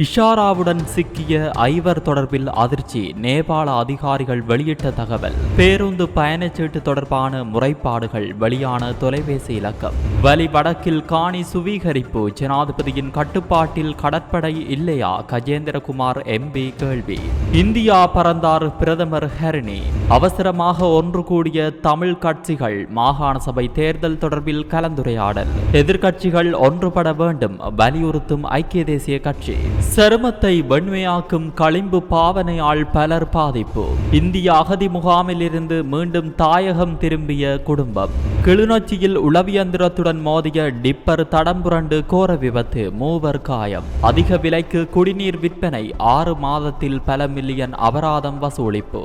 இஷாராவுடன் சிக்கிய ஐவர் தொடர்பில் அதிர்ச்சி நேபாள அதிகாரிகள் வெளியிட்ட தகவல் பேருந்து பயணச்சீட்டு தொடர்பான முறைப்பாடுகள் வெளியான தொலைபேசி இலக்கம். வலி வடக்கில் காணி சுவீகரிப்பு ஜனாதிபதியின் கட்டுப்பாட்டில் கடற்படை இல்லையா? கஜேந்திரகுமார் எம்பி கேள்வி. இந்தியா பறந்தார் பிரதமர் ஹரிணி. அவசரமாக ஒன்று கூடிய தமிழ் கட்சிகள் மாகாண சபை தேர்தல் தொடர்பில் கலந்துரையாடல். எதிர்க்கட்சிகள் ஒன்றுபட வேண்டும் வலியுறுத்தும் ஐக்கிய தேசிய கட்சி. சருமத்தை வெண்மையாக்கும் களிம்பு பாவனையால் பலர் பாதிப்பு. இந்திய அகதி முகாமிலிருந்து மீண்டும் தாயகம் திரும்பிய குடும்பம். கிளிநொச்சியில் உளவியந்திரத்துடன் மோதிய டிப்பர் தடம் புரண்டு கோர விபத்து மூவர் காயம். அதிக விலைக்கு குடிநீர் விற்பனை ஆறு மாதத்தில் பல மில்லியன் அபராதம் வசூலிப்பு.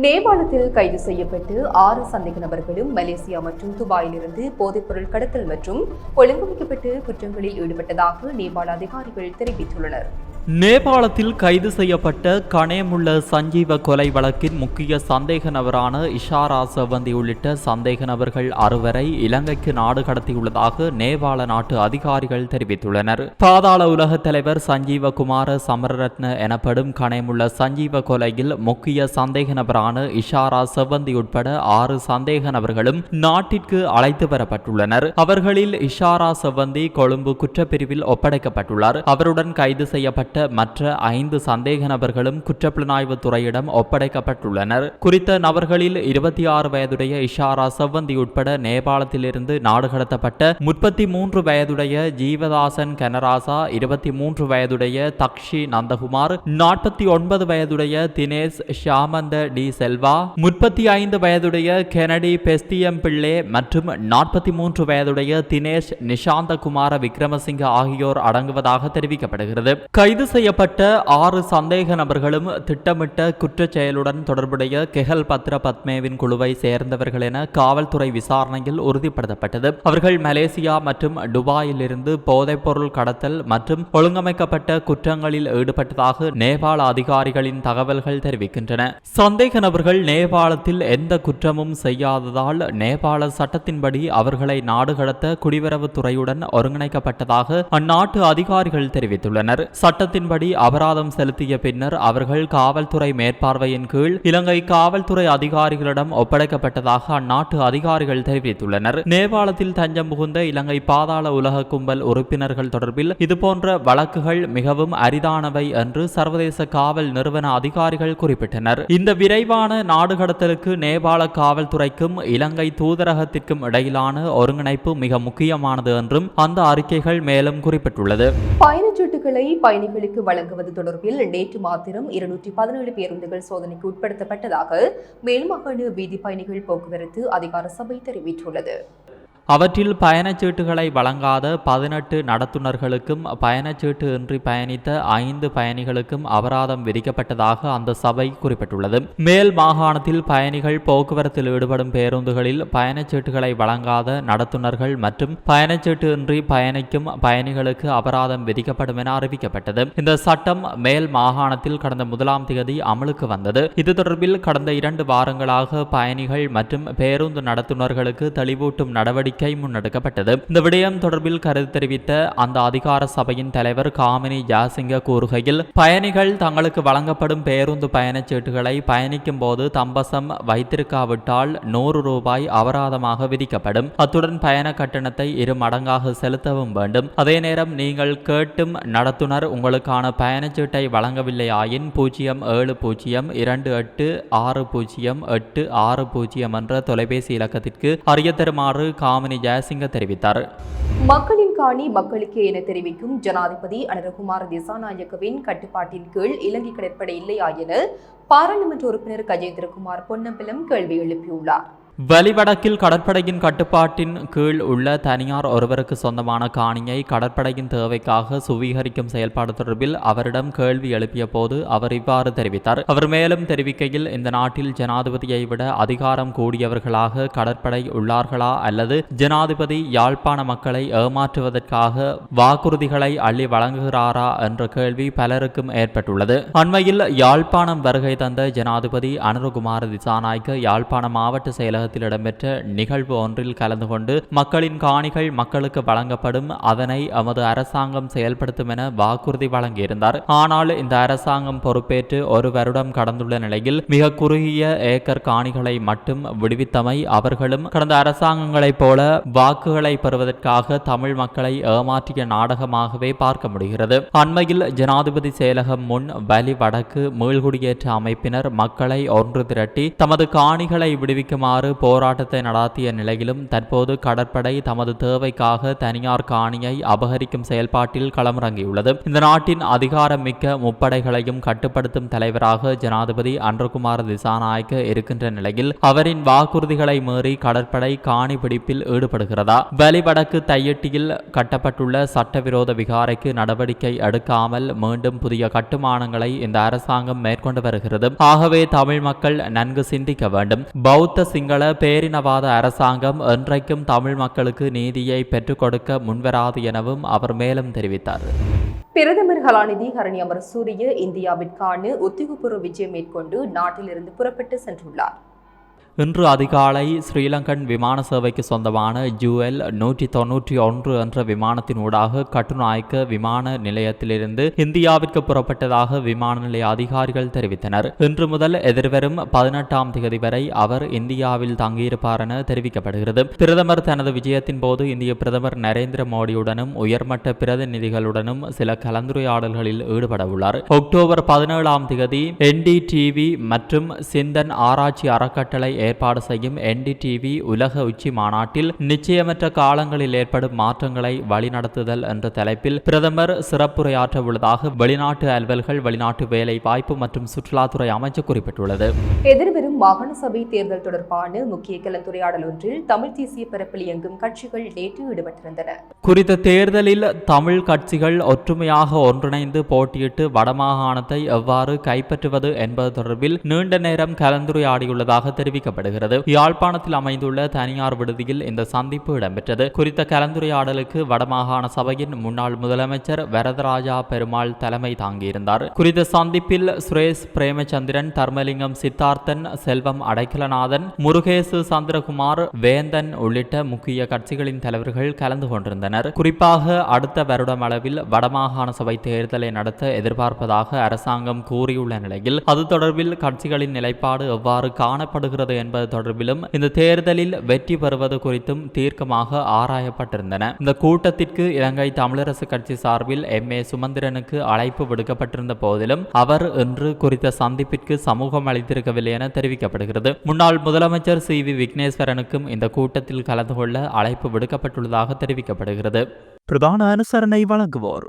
நேபாளத்தில் கைது செய்யப்பட்டு ஆறு சந்தேக நபர்களும் மலேசியா மற்றும் துபாயிலிருந்து போதைப்பொருள் கடத்தல் மற்றும் ஒழுங்கமைக்கப்பட்டு குற்றங்களில் ஈடுபட்டதாக நேபாள அதிகாரிகள் தெரிவித்துள்ளனர். நேபாளத்தில் கைது செய்யப்பட்ட கணேமுள்ள சஞ்சீவ கொலை வழக்கின் முக்கிய சந்தேக நபரான இஷாரா செவந்தி உள்ளிட்ட சந்தேக நபர்கள் அறுவரை இலங்கைக்கு நாடு கடத்தியுள்ளதாக நேபாள நாட்டு அதிகாரிகள் தெரிவித்துள்ளனர். பாதாள உலக தலைவர் சஞ்சீவ குமார சமரரத்ன எனப்படும் கணேமுள்ள சஞ்சீவ கொலையில் முக்கிய சந்தேக நபரான இஷாரா செவந்தி உட்பட ஆறு சந்தேக நபர்களும் நாட்டிற்கு அழைத்து வரப்பட்டுள்ளனர். அவர்களில் இஷாரா செவந்தி கொழும்பு குற்றப்பிரிவில் ஒப்படைக்கப்பட்டுள்ளார். அவருடன் கைது செய்யப்பட்ட செய்யப்பட்ட மற்ற ஐந்து சந்தேக நபர்களும் குற்றப்புலனாய்வு துறையிடம் ஒப்படைக்கப்பட்டுள்ளனர். குறித்த நபர்களில் இருபத்தி ஆறு வயதுடைய இஷாரா செவ்வந்தி உட்பட நேபாளத்திலிருந்து நாடு கடத்தப்பட்ட முப்பத்தி மூன்று வயதுடைய ஜீவதாசன் கனராசா இருபத்தி மூன்று வயதுடைய தக்ஷி நந்தகுமார் நாற்பத்தி ஒன்பது வயதுடைய தினேஷ் ஷியாமந்த டி செல்வா முப்பத்தி ஐந்து வயதுடைய கெனடி பெஸ்தியம் பிள்ளை மற்றும் நாற்பத்தி மூன்று வயதுடைய தினேஷ் நிஷாந்தகுமார விக்ரமசிங்க ஆகியோர் அடங்குவதாக தெரிவிக்கப்படுகிறது. கைது கைது செய்யப்பட்ட ஆறு சந்தேக நபர்களும் திட்டமிட்ட குற்றச் செயலுடன் தொடர்புடைய கெஹல் பத்ர பத்மேவின் குழுவை சேர்ந்தவர்கள் என காவல்துறை விசாரணையில் உறுதிப்படுத்தப்பட்டது. அவர்கள் மலேசியா மற்றும் துபாயிலிருந்து போதைப்பொருள் கடத்தல் மற்றும் ஒழுங்கமைக்கப்பட்ட குற்றங்களில் ஈடுபட்டதாக நேபாள அதிகாரிகளின் தகவல்கள் தெரிவிக்கின்றன. சந்தேக நபர்கள் நேபாளத்தில் எந்த குற்றமும் செய்யாததால் நேபாள சட்டத்தின்படி அவர்களை நாடு கடத்த குடிவரவுத்துறையுடன் ஒருங்கிணைக்கப்பட்டதாக அந்நாட்டு அதிகாரிகள் தெரிவித்துள்ளனர். சட்ட சட்டத்தின்படி அபராதம் செலுத்திய பின்னர் அவர்கள் காவல்துறை மேற்பார்வையின் கீழ் இலங்கை காவல்துறை அதிகாரிகளிடம் ஒப்படைக்கப்பட்டதாக அந்நாட்டு அதிகாரிகள் தெரிவித்துள்ளனர். நேபாளத்தில் தஞ்சம் புகுந்த இலங்கை பாதாள உலக கும்பல் உறுப்பினர்கள் தொடர்பில் இதுபோன்ற வழக்குகள் மிகவும் அரிதானவை என்று சர்வதேச காவல் நிறுவன அதிகாரிகள் குறிப்பிட்டனர். இந்த விரைவான நாடு கடத்தலுக்கு நேபாள காவல்துறைக்கும் இலங்கை தூதரகத்திற்கும் இடையிலான ஒருங்கிணைப்பு மிக முக்கியமானது என்றும் அந்த அறிக்கைகள் மேலும் குறிப்பிட்டுள்ளது. பயணச்சீட்டுகளை பயணிகள் பயணிகளுக்கு வழங்குவது தொடர்பில் நேற்று மாத்திரம் இருநூற்றி பதினேழு பேருந்துகள் சோதனைக்கு உட்படுத்தப்பட்டதாக மேல்மாகாண வீதி பயணிகள் போக்குவரத்து அதிகார சபை தெரிவித்துள்ளது. அவற்றில் பயணச்சீட்டுகளை வழங்காத பதினெட்டு நடத்துனர்களுக்கும் பயணச்சீட்டு இன்றி பயணித்த ஐந்து பயணிகளுக்கும் அபராதம் விதிக்கப்பட்டதாக அந்த சபை குறிப்பிட்டுள்ளது. மேல் மாகாணத்தில் பயணிகள் போக்குவரத்தில் ஈடுபடும் பேருந்துகளில் பயணச்சீட்டுகளை வழங்காத நடத்துனர்கள் மற்றும் பயணச்சீட்டு இன்றி பயணிக்கும் பயணிகளுக்கு அபராதம் விதிக்கப்படும் என அறிவிக்கப்பட்டது. இந்த சட்டம் மேல் மாகாணத்தில் கடந்த முதலாம் தேதி அமலுக்கு வந்தது. இது தொடர்பில் கடந்த இரண்டு வாரங்களாக பயணிகள் மற்றும் பேருந்து நடத்துனர்களுக்கு தெளிவூட்டும் நடவடிக்கை நடவடிக்கை முன்னெடுக்கப்பட்டது. இந்த விடயம் தொடர்பில் கருத்து தெரிவித்த அந்த அதிகார சபையின் தலைவர் காமினி ஜாசிங்க கூறுகையில் பயணிகள் தங்களுக்கு வழங்கப்படும் பேருந்து பயணச்சீட்டுகளை பயணிக்கும் போது தம்பசம் வைத்திருக்காவிட்டால் நூறு ரூபாய் அபராதமாக விதிக்கப்படும். அத்துடன் பயண கட்டணத்தை இரு மடங்காக செலுத்தவும் வேண்டும். அதே நேரம் நீங்கள் கேட்டும் நடத்துனர் உங்களுக்கான பயணச்சீட்டை வழங்கவில்லையாயின் பூஜ்ஜியம் ஏழு பூஜ்ஜியம் இரண்டு எட்டு ஆறு பூஜ்ஜியம் எட்டு ஆறு பூஜ்ஜியம் என்ற தொலைபேசி இலக்கத்திற்கு அறிய தருமாறு காம மாமணி ஜெயசிங்க தெரிவித்தார். மக்களின் காணி மக்களுக்கே என தெரிவிக்கும் ஜனாதிபதி அனுரகுமார் திசாநாயக்கவின் கட்டுப்பாட்டின் கீழ் இலங்கை கடற்படை இல்லையா என பாராளுமன்ற உறுப்பினர் கஜேந்திரகுமார் பொன்னம்பலம் கேள்வி எழுப்பியுள்ளார். வலிவடக்கில் கடற்படையின் கட்டுப்பாட்டின் கீழ் உள்ள தனியார் ஒருவருக்கு சொந்தமான காணியை கடற்படையின் தேவைக்காக சுவீகரிக்கும் செயல்பாடு தொடர்பில் அவரிடம் கேள்வி எழுப்பிய போது அவர் இவ்வாறு தெரிவித்தார். அவர் மேலும் தெரிவிக்கையில் இந்த நாட்டில் ஜனாதிபதியை விட அதிகாரம் கூடியவர்களாக கடற்படை உள்ளார்களா அல்லது ஜனாதிபதி யாழ்ப்பாண மக்களை ஏமாற்றுவதற்காக வாக்குறுதிகளை அள்ளி வழங்குகிறாரா என்ற கேள்வி பலருக்கும் ஏற்பட்டுள்ளது. அண்மையில் யாழ்ப்பாணம் வருகை தந்த ஜனாதிபதி அனுருகுமார் திசாநாய்க்கு யாழ்ப்பாண மாவட்ட செயலகத்தில் இடம்பெற்ற நிகழ்வு ஒன்றில் கலந்து கொண்டு மக்களின் காணிகள் மக்களுக்கு வழங்கப்படும் அதனை எமது அரசாங்கம் செயல்படுத்தும் என வாக்குறுதி வழங்கியிருந்தார். ஆனால் இந்த அரசாங்கம் பொறுப்பேற்று ஒரு வருடம் கடந்துள்ள நிலையில் மிக குறுகிய ஏக்கர் காணிகளை மட்டும் விடுவித்தமை அவர்களும் கடந்த அரசாங்கங்களைப் போல வாக்குகளை பெறுவதற்காக தமிழ் மக்களை ஏமாற்றிய நாடகமாகவே பார்க்க முடிகிறது. அண்மையில் ஜனாதிபதி செயலகம் முன் வலி வடக்கு மீள்குடியேற்ற அமைப்பினர் மக்களை ஒன்று திரட்டி தமது காணிகளை விடுவிக்குமாறு போராட்டத்தை நடாத்திய நிலையிலும் தற்போது கடற்படை தமது தேவைக்காக தனியார் காணியை அபகரிக்கும் செயல்பாட்டில் களமிறங்கியுள்ளது. இந்த நாட்டின் அதிகாரம் மிக்க முப்படைகளையும் கட்டுப்படுத்தும் தலைவராக ஜனாதிபதி அன்றகுமார திசாநாயக்க இருக்கின்ற நிலையில் அவரின் வாக்குறுதிகளை மீறி கடற்படை காணி பிடிப்பில் ஈடுபடுகிறதா? வலிவடக்கு தையட்டியில் கட்டப்பட்டுள்ள சட்டவிரோத விகாரைக்கு நடவடிக்கை எடுக்காமல் மீண்டும் புதிய கட்டுமானங்களை இந்த அரசாங்கம் மேற்கொண்டு வருகிறது. ஆகவே தமிழ் மக்கள் நன்கு சிந்திக்க வேண்டும். பௌத்த சிங்கள பேரினவாத அரசாங்கம் என்றைக்கும் தமிழ் மக்களுக்கு நீதியை பெற்றுக் கொடுக்க முன்வராது எனவும் அவர் மேலும் தெரிவித்தார். பிரதமர் கலாநிதி ஹரணி அமரசூரிய இந்தியாவிற்கான உத்தியோகபூர்வ விஜயம் மேற்கொண்டு நாட்டிலிருந்து புறப்பட்டு சென்றுள்ளார். இன்று அதிகாலை ஸ்ரீலங்கன் விமான சேவைக்கு சொந்தமான ஜூஎல் நூற்றி தொன்னூற்றி ஒன்று என்ற விமானத்தின் ஊடாக கட்டுநாயக்க விமான நிலையத்திலிருந்து இந்தியாவிற்கு புறப்பட்டதாக விமான நிலைய அதிகாரிகள் தெரிவித்தனர். இன்று முதல் எதிர்வரும் பதினெட்டாம் தேதி வரை அவர் இந்தியாவில் தங்கியிருப்பார் என தெரிவிக்கப்படுகிறது. பிரதமர் தனது விஜயத்தின் போது இந்திய பிரதமர் நரேந்திர மோடியுடனும் உயர்மட்ட பிரதிநிதிகளுடனும் சில கலந்துரையாடல்களில் ஈடுபட உள்ளார். அக்டோபர் பதினேழாம் தேதி என்டிடிவி மற்றும் சிந்தன் ஆராய்ச்சி அறக்கட்டளை ஏற்பாடு செய்யும் என்டிடிவி உலக உச்சி மாநாட்டில் நிச்சயமற்ற காலங்களில் ஏற்படும் மாற்றங்களை வழிநடத்துதல் என்ற தலைப்பில் பிரதமர் சிறப்புரையாற்ற உள்ளதாக வெளிநாட்டு அலுவல்கள் வெளிநாட்டு வேலை வாய்ப்பு மற்றும் சுற்றுலாத்துறை அமைச்சு குறிப்பிட்டுள்ளது. எதிர்வரும் மாகாண சபை தேர்தல் தொடர்பான முக்கிய கலந்துரையாடல் ஒன்றில் தமிழ் தேசிய பரப்பில் இயங்கும் கட்சிகள் நேற்று ஈடுபட்டிருந்தன. குறித்த தேர்தலில் தமிழ் கட்சிகள் ஒற்றுமையாக ஒன்றிணைந்து போட்டியிட்டு வடமாகாணத்தை எவ்வாறு கைப்பற்றுவது என்பது தொடர்பில் நீண்ட நேரம் கலந்துரையாடியுள்ளதாக தெரிவிக்கப்படுகிறது யாழ்ப்பாணத்தில் அமைந்துள்ள தனியார் விடுதியில் இந்த சந்திப்பு இடம்பெற்றது. குறித்த கலந்துரையாடலுக்கு வடமாகாண சபையின் முன்னாள் முதலமைச்சர் வரதராஜா பெருமாள் தலைமை தாங்கியிருந்தார். குறித்த சந்திப்பில் சுரேஷ் பிரேமச்சந்திரன் தர்மலிங்கம் சித்தார்த்தன் செல்வம் அடைக்கலநாதன் முருகேசு சந்திரகுமார் வேந்தன் உள்ளிட்ட முக்கிய கட்சிகளின் தலைவர்கள் கலந்து கொண்டிருந்தனர். குறிப்பாக அடுத்த வருடம் அளவில் வடமாகாண சபை தேர்தலை நடத்த எதிர்பார்ப்பதாக அரசாங்கம் கூறியுள்ள நிலையில் அது தொடர்பில் கட்சிகளின் நிலைப்பாடு எவ்வாறு காணப்படுகிறது என்பது தொடர்பிலும் இந்த தேர்தலில் வெற்றி பெறுவது குறித்தும் தீர்க்கமாக ஆராயப்பட்டிருந்தன. இந்த கூட்டத்திற்கு இலங்கை தமிழரசு கட்சி சார்பில் எம். ஏ. சுமந்திரனுக்கு அழைப்பு விடுக்கப்பட்டிருந்த போதிலும் அவர் இன்று குறித்த சந்திப்பிற்கு சமூகம் அளித்திருக்கவில்லை என தெரிவிக்கப்படுகிறது. முன்னாள் முதலமைச்சர் சி. வி. விக்னேஸ்வரனுக்கும் இந்த கூட்டத்தில் கலந்து கொள்ள அழைப்பு விடுக்கப்பட்டுள்ளதாக தெரிவிக்கப்படுகிறது. பிரதான அனுசரணை வழங்குவோர்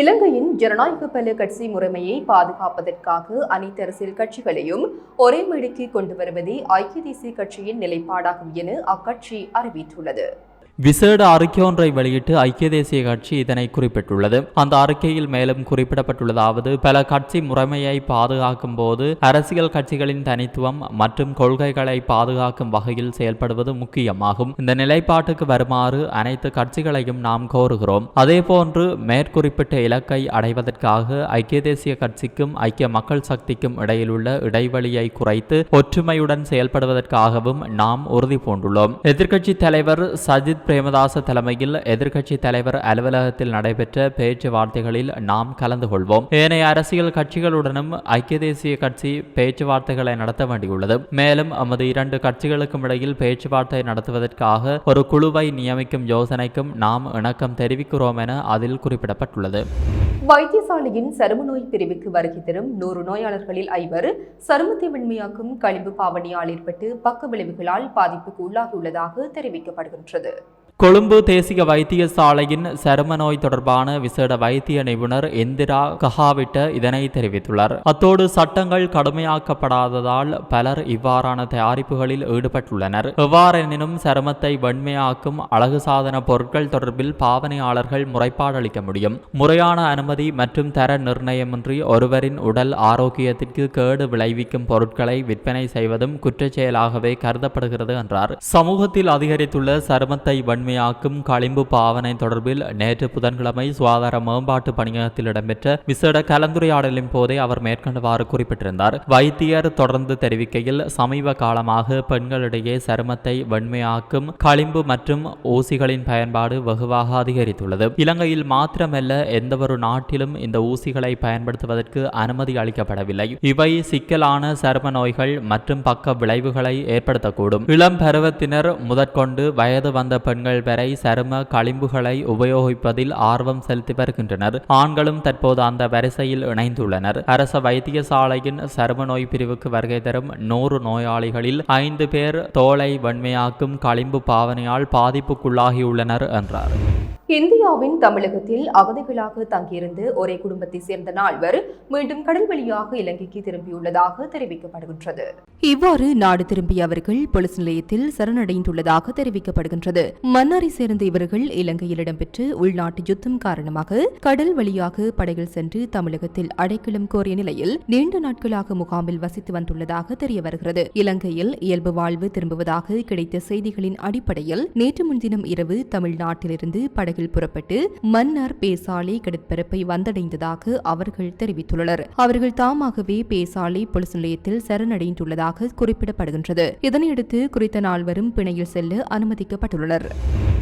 இலங்கையின் ஜனநாயக பல கட்சி முறைமையை பாதுகாப்பதற்காக அனைத்து அரசியல் கட்சிகளையும் ஒரே மேடைக்கு கொண்டு வருவதே ஐக்கிய தேசிய கட்சியின் நிலைப்பாடாகும் என அக்கட்சி அறிவித்துள்ளது. விசேட அறிக்கை ஒன்றை வெளியிட்டு ஐக்கிய தேசிய கட்சி இதனை குறிப்பிட்டுள்ளது. அந்த அறிக்கையில் மேலும் குறிப்பிடப்பட்டுள்ளதாவது பல கட்சி முறைமையை பாதுகாக்கும் போது அரசியல் கட்சிகளின் தனித்துவம் மற்றும் கொள்கைகளை பாதுகாக்கும் வகையில் செயல்படுவது முக்கியமாகும். இந்த நிலைப்பாட்டுக்கு வருமாறு அனைத்து கட்சிகளையும் நாம் கோருகிறோம். அதேபோன்று மேற்குறிப்பிட்ட இலக்கை அடைவதற்காக ஐக்கிய தேசிய கட்சிக்கும் ஐக்கிய மக்கள் சக்திக்கும் இடையிலுள்ள இடைவெளியை குறைத்து ஒற்றுமையுடன் செயல்படுவதற்காகவும் நாம் உறுதி பூண்டுள்ளோம் எதிர்க்கட்சி தலைவர் சஜித் பிரேமதாச தலைமையில் எதிர்க்கட்சி தலைவர் அலுவலகத்தில் நடைபெற்ற பேச்சுவார்த்தைகளில் நாம் கலந்து கொள்வோம். ஏனைய அரசியல் கட்சிகளுடனும் ஐக்கிய தேசிய கட்சி பேச்சுவார்த்தைகளை நடத்த வேண்டியுள்ளது. மேலும் நமது இரண்டு கட்சிகளுக்கும் இடையில் பேச்சுவார்த்தை நடத்துவதற்காக ஒரு குழுவை நியமிக்கும் யோசனைக்கும் நாம் இணக்கம் தெரிவிக்கிறோம் என அதில் குறிப்பிடப்பட்டுள்ளது. வைத்தியசாலையின் சரும நோய் பிரிவுக்கு வருகை தரும் நூறு நோயாளர்களில் ஐவர் சருமத்தை வெண்மையாக்கும் கழிவு பாவனையால் ஏற்பட்டு பக்க விளைவுகளால் பாதிப்புக்கு உள்ளாகியுள்ளதாக தெரிவிக்கப்படுகின்றது. கொழும்பு தேசிய வைத்தியசாலையின் சரும நோய் தொடர்பான விசேட வைத்திய நிபுணர் இந்திரா கஹாவிட்ட இதனை தெரிவித்துள்ளார். அத்தோடு சட்டங்கள் கடுமையாக்கப்படாததால் பலர் இவ்வாறான தயாரிப்புகளில் ஈடுபட்டுள்ளனர். எவ்வாறெனினும் சருமத்தை வெண்மையாக்கும் அழகு சாதன பொருட்கள் தொடர்பில் பாவனையாளர்கள் முறைப்பாடு அளிக்க முடியும். முறையான அனுமதி மற்றும் தர நிர்ணயமின்றி ஒருவரின் உடல் ஆரோக்கியத்திற்கு கேடு விளைவிக்கும் பொருட்களை விற்பனை செய்வதும் குற்றச்செயலாகவே கருதப்படுகிறது என்றார். சமூகத்தில் அதிகரித்துள்ள சருமத்தை வெண்மையாக்கும் களிம்பு பாவனை தொடர்பில் நேற்று புதன்கிழமை சுகாதார மேம்பாட்டு பணியகத்தில் இடம்பெற்ற விசேட கலந்துரையாடலின் போதே அவர் மேற்கண்டவாறு குறிப்பிட்டிருந்தார். வைத்தியர் தொடர்ந்து தெரிவிக்கையில் சமீப காலமாக பெண்களிடையே சருமத்தை வெண்மையாக்கும் களிம்பு மற்றும் ஊசிகளின் பயன்பாடு வெகுவாக அதிகரித்துள்ளது. இலங்கையில் மாத்திரமல்ல எந்தவொரு நாட்டிலும் இந்த ஊசிகளை பயன்படுத்துவதற்கு அனுமதி அளிக்கப்படவில்லை. இவை சிக்கலான சரும நோய்கள் மற்றும் பக்க விளைவுகளை ஏற்படுத்தக்கூடும். இளம் பருவத்தினர் முதற்கொண்டு வயது வந்த பெண்கள் வரை சரும களிம்புகளை உபயோகிப்பதில் ஆர்வம் செலுத்தி வருகின்றனர். ஆண்களும் தற்போது அந்த வரிசையில் இணைந்துள்ளனர். அரச வைத்தியசாலையின் சரும நோய் பிரிவுக்கு வருகை தரும் நூறு நோயாளிகளில் ஐந்து பேர் தோலை வன்மையாக்கும் களிம்பு பாவனையால் பாதிப்புக்குள்ளாகியுள்ளனர் என்றார். இந்தியாவின் தமிழகத்தில் அகதிகளாக தங்கியிருந்து ஒரே குடும்பத்தை சேர்ந்த நால்வர் மீண்டும் கடல் வழியாக இலங்கைக்கு திரும்பியுள்ளதாக தெரிவிக்கப்படுகின்றது. இவ்வாறு நாடு திரும்பிய அவர்கள் போலீஸ் நிலையத்தில் சரணடைந்துள்ளதாக தெரிவிக்கப்படுகின்றது. மன்னாரை சேர்ந்த இவர்கள் இலங்கையில் இடம்பெற்று உள்நாட்டு யுத்தம் காரணமாக கடல் வழியாக படைகள் சென்று தமிழகத்தில் அடைக்கலம் கோரிய நிலையில் நீண்ட நாட்களாக முகாமில் வசித்து வந்துள்ளதாக தெரிய வருகிறது இலங்கையில் இயல்பு வாழ்வு திரும்புவதாக கிடைத்த செய்திகளின் அடிப்படையில் நேற்று முன்தினம் இரவு தமிழ்நாட்டிலிருந்து படகில் புறப்பட்டு மன்னார் பேசாலை கடற்பரப்பை வந்தடைந்ததாக அவர்கள் தெரிவித்துள்ளனர். அவர்கள் தாமாகவே பேசாலை போலீஸ் நிலையத்தில் சரணடைந்துள்ளதாக குறிப்பிடப்படுகின்றது. இதனையடுத்து குறித்த நால்வரும் பிணையில் செல்ல அனுமதிக்கப்பட்டுள்ளனர்.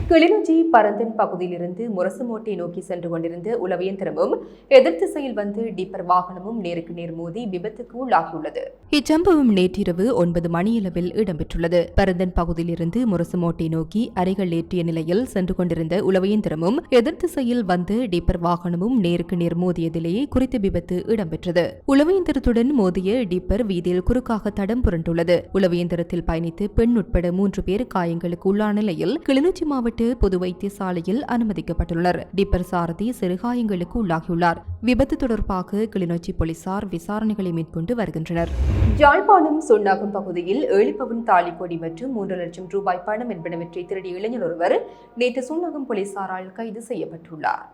கிளிநொச்சி பரந்தன் பகுதியிலிருந்து முரசுமோட்டை நோக்கி சென்று கொண்டிருந்த உளவியந்திரமும் எதிர் திசையில் வந்து டிப்பர் வாகனமும் நேருக்கு நேர் மோதி விபத்துக்கு உள்ளாகியுள்ளது. இச்சம்பவம் நேற்றிரவு ஒன்பது மணியளவில் இடம்பெற்றுள்ளது. பரந்தன் பகுதியிலிருந்து முரசுமோட்டை நோக்கி அறைகள் ஏற்றிய நிலையில் சென்று கொண்டிருந்த உளவியந்திரமும் எதிர் திசையில் வந்து டிப்பர் வாகனமும் நேருக்கு நேர் மோதியதிலேயே குறித்த விபத்து இடம்பெற்றது. உளவியந்திரத்துடன் மோதிய டிப்பர் வீதியில் குறுக்காக தடம் புரண்டுள்ளது. உளவியந்திரத்தில் பயணித்து பெண் உட்பட மூன்று பேர் காயங்களுக்கு உள்ளான நிலையில் கிளிநொச்சி மாவட்ட பொது வைத்தியசாலையில் அனுமதிக்கப்பட்டுள்ளனர். டிப்பர் சாரதி சிறுகாயங்களுக்கு உள்ளாகியுள்ளார். விபத்து தொடர்பாக கிளிநொச்சி போலீசார் விசாரணைகளை மேற்கொண்டு வருகின்றனர். யாழ்ப்பாணம் சொன்னாகம் பகுதியில் ஏழு பவுன் தாலிக்கொடி மற்றும் மூன்று லட்சம் ரூபாய் பணம் என்பனவற்றை திருடிய இளைஞர் ஒருவர் நேற்று சுன்னாகம் போலீசாரால் கைது செய்யப்பட்டுள்ளார்.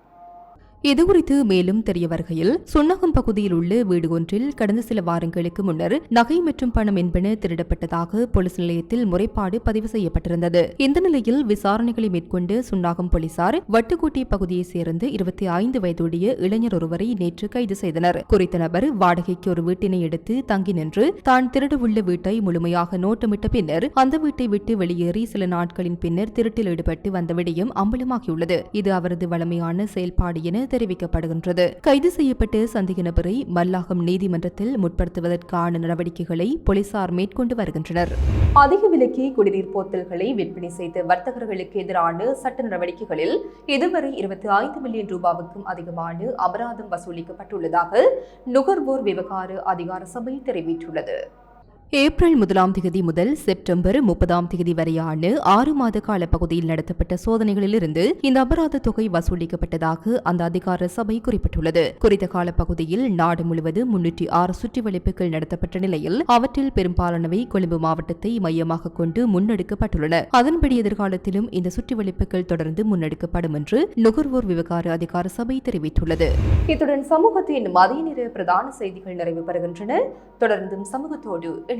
இது குறித்து மேலும் தெரிய வருகையில் சுன்னகம் பகுதியில் உள்ள வீடு ஒன்றில் கடந்த சில வாரங்களுக்கு முன்னர் நகை மற்றும் பணம் என்பன திருடப்பட்டதாக போலீஸ் நிலையத்தில் முறைப்பாடு பதிவு செய்யப்பட்டிருந்தது. இந்த நிலையில் விசாரணைகளை மேற்கொண்டு சுன்னாகம் போலீசார் வட்டுக்கோட்டை பகுதியைச் சேர்ந்து இருபத்தி ஐந்து வயதுடைய இளைஞர் ஒருவரை நேற்று கைது செய்தனர். குறித்த நபர் வாடகைக்கு ஒரு வீட்டினை எடுத்து தங்கி நின்று தான் திருடவுள்ள வீட்டை முழுமையாக நோட்டமிட்ட பின்னர் அந்த வீட்டை விட்டு வெளியேறி சில நாட்களின் பின்னர் திருட்டில் ஈடுபட்டு வந்த விடயம் அம்பலமாகியுள்ளது. இது அவரது வளமையான செயல்பாடு என தெரிவிக்கப்படுகின்றது. கைது செய்யப்பட்ட சந்தேக நபரை மல்லாகம் நீதிமன்றத்தில் முற்படுத்துவதற்கான நடவடிக்கைகளை போலீசார் மேற்கொண்டு வருகின்றனர். அதிக விலைக்கு குடிநீர் போத்தல்களை விற்பனை செய்த வர்த்தகர்களுக்கு எதிரான சட்ட நடவடிக்கைகளில் இதுவரை இருபத்தி ஐந்து மில்லியன் ரூபாவுக்கும் அதிகமான அபராதம் வசூலிக்கப்பட்டுள்ளதாக நுகர்வோர் விவகார அதிகார சபை தெரிவித்துள்ளது. ஏப்ரல் முதலாம் தேதி முதல் செப்டம்பர் முப்பதாம் தேதி வரையான ஆறு மாத கால பகுதியில் நடத்தப்பட்ட சோதனைகளிலிருந்து இந்த அபராத தொகை வசூலிக்கப்பட்டதாக அந்த அதிகார சபை குறிப்பிட்டுள்ளது. குறித்த கால பகுதியில் நாடு முழுவதும் முன்னூற்றி ஆறு சுற்றிவளைப்புகள் நடத்தப்பட்ட நிலையில் அவற்றில் பெரும்பாலானவை கொழும்பு மாவட்டத்தை மையமாக கொண்டு முன்னெடுக்கப்பட்டுள்ளன. அதன்படி எதிர்காலத்திலும் இந்த சுற்றிவளைப்புகள் தொடர்ந்து முன்னெடுக்கப்படும் என்று நுகர்வோர் விவகார அதிகார சபை தெரிவித்துள்ளது. இத்துடன் சமூகத்தின் மதிய நிற பிரதான செய்திகள் நிறைவு பெறுகின்றன தொடர்ந்தும் சமூகத்தோடு